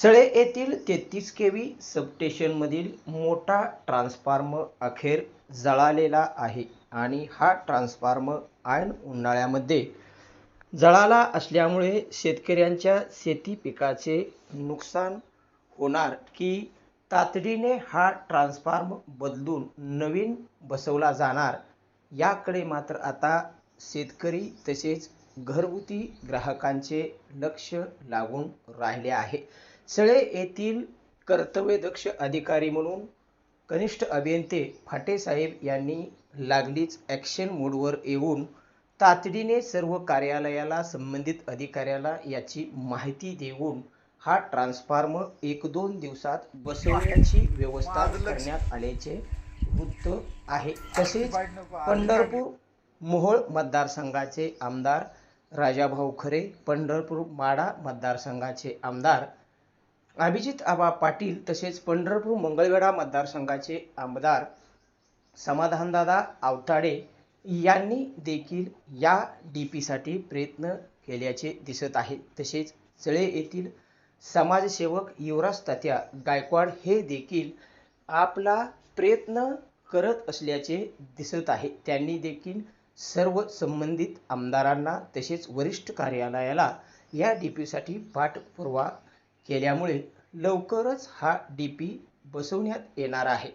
चळे येथील तेहतीस K V सबस्टेशनमधील मोठा ट्रान्सफॉर्म अखेर जळालेला आहे आणि हा ट्रान्सफॉर्म ऐन उन्हाळ्यामध्ये जळाला असल्यामुळे शेतकऱ्यांच्या शेती पिकाचे नुकसान होणार की तातडीने हा ट्रान्सफॉर्म बदलून नवीन बसवला जाणार याकडे मात्र आता शेतकरी तसेच घरगुती ग्राहकांचे लक्ष लागून राहिले आहे. चळे येथील कर्तव्यदक्ष अधिकारी म्हणून कनिष्ठ अभियंते फाटेसाहेब यांनी लागलीच ॲक्शन मोडवर येऊन तातडीने सर्व कार्यालयाला संबंधित अधिकाऱ्याला याची माहिती देऊन हा ट्रान्सफॉर्मर एक दोन दिवसात बसवण्याची व्यवस्था करण्यात आल्याचे वृत्त आहे. तसेच पंढरपूर मोहोळ मतदारसंघाचे आमदार राजाभाऊ खरे पंढरपूर माढा मतदारसंघाचे आमदार. अभिजित आबा पाटील तसेच पंढरपूर मंगळवेढा मतदारसंघाचे आमदार. समाधानदादा आवताडे यांनी देखील या डी पीसाठी प्रयत्न केल्याचे दिसत आहे. तसेच चळे येथील समाजसेवक युवराज तात्या गायकवाड हे देखील आपला प्रयत्न करत असल्याचे दिसत आहे. त्यांनी देखील सर्व संबंधित आमदारांना तसेच वरिष्ठ कार्यालयाला या डी पीसाठी पाठपुरावा केल्यामुळे लवकरच हा डी पी बसवण्यात येणार आहे.